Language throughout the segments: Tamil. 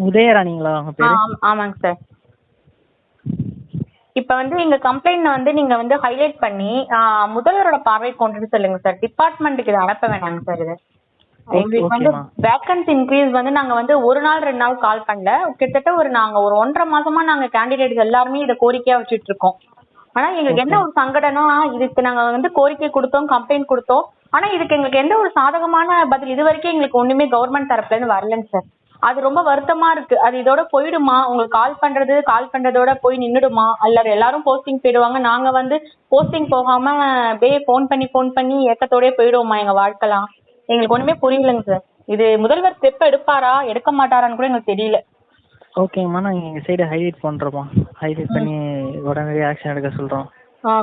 உதயராணிங்களா அவங்க பேரு? ஆம்- ஆமாங்க சார் இப்போ வந்து எங்க கம்ப்ளைண்ட் வந்து நீங்க வந்து ஹைலைட் பண்ணி முதல்வரோட பார்வை கொண்டுட்டு சொல்லுங்க சார் டிபார்ட்மெண்ட்டுக்கு இதை அனுப்ப வேணாங்க சார் இது. எங்களுக்கு வந்து. வேக்கன்சி இன்க்ரீஸ் வந்து நாங்க வந்து ஒரு நாள் ரெண்டு நாள் கால் பண்ணல. கிட்டத்தட்ட ஒரு நாங்க ஒரு ஒன்றரை மாசமா நாங்க கேண்டிடேட்ஸ் எல்லாருமே இதை கோரிக்கையா வச்சுட்டு இருக்கோம். ஆனா எங்களுக்கு என்ன ஒரு சங்கடம்னா இதுக்கு நாங்க வந்து கோரிக்கை கொடுத்தோம் கம்ப்ளைண்ட் கொடுத்தோம். ஆனா இதுக்கு எங்களுக்கு எந்த ஒரு சாதகமான பதில் இது வரைக்கும் எங்களுக்கு ஒண்ணுமே கவர்மெண்ட் தரப்புல இருந்து வரலங்க சார் அது ரொம்ப வருத்தமா இருக்கு. அது இதோட போயிடுமா? உங்களுக்கு கால் பண்றது கால் பண்றதோட போய் நின்னுடுமா? அல்ல எல்லாரும் போஸ்டிங் போயிடுவாங்க. நாங்க வந்து போஸ்டிங் போகாம அப்படியே ஃபோன் பண்ணி ஃபோன் பண்ணி ஏக்கத்தோடயே போயிடுவோமா எங்க வாழ்க்கைலாம்? எங்களுக்கு ஒண்ணுமே புரியலங்க சார் இது முதல்வர் ஸ்டெப் எடுப்பாரா? எடுக்க மாட்டாரான்னு கூட எங்களுக்கு தெரியல. ஓகேங்கம்மா நாங்கள் எங்கள் சைடு ஹைலைட் பண்ணுறோம்மா ஹைலைட் பண்ணி உடனடியாக ஆக்ஷன் எடுக்க சொல்கிறோம்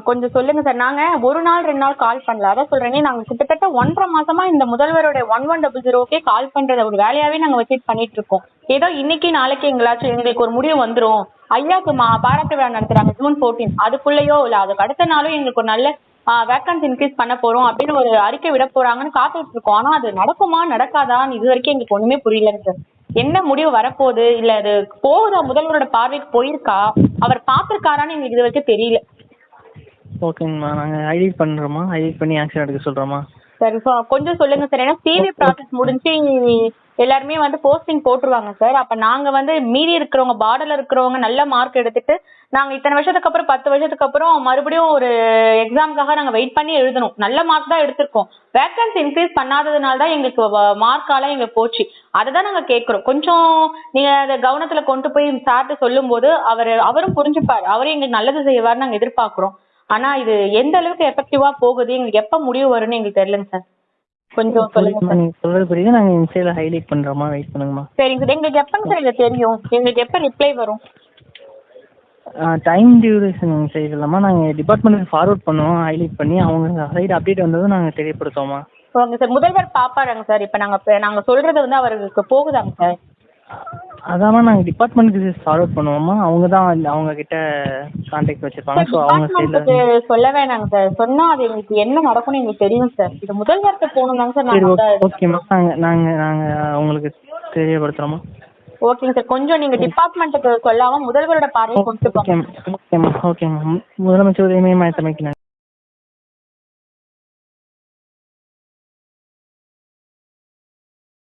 கொஞ்சம் சொல்லுங்க சார். நாங்க ஒரு நாள் ரெண்டு நாள் கால் பண்ணல. அதான் சொல்றேனே நாங்க கிட்டத்தட்ட ஒன்றரை மாசமா இந்த முதல்வரோட ஒன் ஒன் டபுள் ஜீரோக்கே கால் பண்றத ஒரு வேலையாவே நாங்க வச்சுட்டு பண்ணிட்டு இருக்கோம் ஏதோ இன்னைக்கு நாளைக்கு எங்களாச்சும் எங்களுக்கு ஒரு முடிவு வந்துரும். ஐயாக்கு மா பாராட்டு விழா நடத்துறாங்க ஜூன் 14 அதுக்குள்ளேயோ இல்ல அதுக்கு அடுத்த நாளும் எங்களுக்கு ஒரு நல்ல வேக்கன்ஸ் இன்க்ரீஸ் பண்ண போறோம் அப்படின்னு ஒரு அறிக்கை விட போறாங்கன்னு காத்துட்டு இருக்கோம் ஆனா அது நடக்குமா நடக்காதான்னு இது வரைக்கும் எங்களுக்கு ஒண்ணுமே புரியலங்க சார். என்ன முடிவு வரப்போகுது? இல்ல அது போகுதா முதல்வரோட பார்வைக்கு போயிருக்கா? அவர் பார்த்திருக்காரான்னு எங்களுக்கு இது வரைக்கும் தெரியல. ஓகேங்கம்மா நாங்கள் ஹைலைட் பண்ணுறோம்மா ஹைலைட் பண்ணி ஆக்ஷன் எடுக்க சொல்கிறோம்மா சரி கொஞ்சம் சொல்லுங்க சார் ஏன்னா சிவி ப்ராசஸ் முடிஞ்சு எல்லாருமே வந்து போஸ்டிங் போட்டுருவாங்க சார் அப்ப நாங்க வந்து மீதி இருக்கிறவங்க பார்டர்ல இருக்கிறவங்க நல்ல மார்க் எடுத்துட்டு நாங்க இத்தனை வருஷத்துக்கு அப்புறம் பத்து வருஷத்துக்கு அப்புறம் மறுபடியும் ஒரு எக்ஸாமுக்காக நாங்க வெயிட் பண்ணி எழுதணும். நல்ல மார்க் தான் எடுத்திருக்கோம். வேக்கன்சி இன்க்ரீஸ் பண்ணாததுனால தான் எங்களுக்கு மார்க்கால எங்களுக்கு போச்சு. அதை தான் நாங்க கேட்குறோம். கொஞ்சம் நீங்க அதை கவனத்துல கொண்டு போய் சார்ட்டு சொல்லும்போது அவர் அவரும் புரிஞ்சுப்பாரு. அவரும் எங்களுக்கு நல்லது செய்வார்னு நாங்க எதிர்பார்க்கிறோம். ஆனா இது எந்த அளவுக்கு எஃபெக்டிவா போகுது? எங்களுக்கு எப்ப முடிவு வரும்னு எங்களுக்கு தெரியலங்க சார். கொஞ்சம் சொல்லுங்க சார். நீங்கள் சொல்கிறது புரியுது நாங்கள் எங்கள் சைடில் ஹைலைட் பண்ணுறோம்மா வெயிட் பண்ணுங்கம்மா. சரிங்க சார். எங்களுக்கு எப்பங்க சார் இது தெரியும்? எங்களுக்கு எப்ப ரிப்ளை வரும்? டைம் டியூரேஷன் சைடு இல்லாமல் நாங்கள் டிபார்ட்மெண்ட்டுக்கு ஃபார்வர்ட் பண்ணுவோம் ஹைலைட் பண்ணி அவங்க சைடு அப்டேட் வந்ததும் நாங்கள் தெரியப்படுத்துவோம்மா. Okay sir. முதல்வர் பாப்பாராங்க சார். இப்ப நாங்க இப்ப நாங்க சொல்றது வந்து அவருக்கு போகுதாங்க சார்? அதாம்மா நாங்கள் டிபார்ட்மெண்ட்டுக்கு ஃபார்வர்ட் பண்ணுவோம்மா. அவங்க தான் அவங்க கிட்ட கான்டாக்ட் வச்சுருப்பாங்க. ஸோ அவங்க சைடில் டிபார்ட்மெண்ட்டுக்கு சொல்ல வேணாங்க சார் சொன்னா அது எங்களுக்கு என்ன நடக்கும்னு எங்களுக்கு தெரியும் சார் இது முதல்வர்கிட்ட போகணும் சார் நாங்க ஓகே ஓகேம்மா நாங்கள் நாங்கள் நாங்கள் உங்களுக்கு தெரியப்படுத்துகிறோம்மா ஓகேங்க சார் கொஞ்சம் நீங்க டிபார்ட்மெண்ட்டுக்கு சொல்லாம முதல்வரோட பார்வை கொண்டு போங்க ஓகேம்மா ஓகேம்மா ஓகேம்மா முதலமைச்சர் உதயமே மையத்தமைக்கு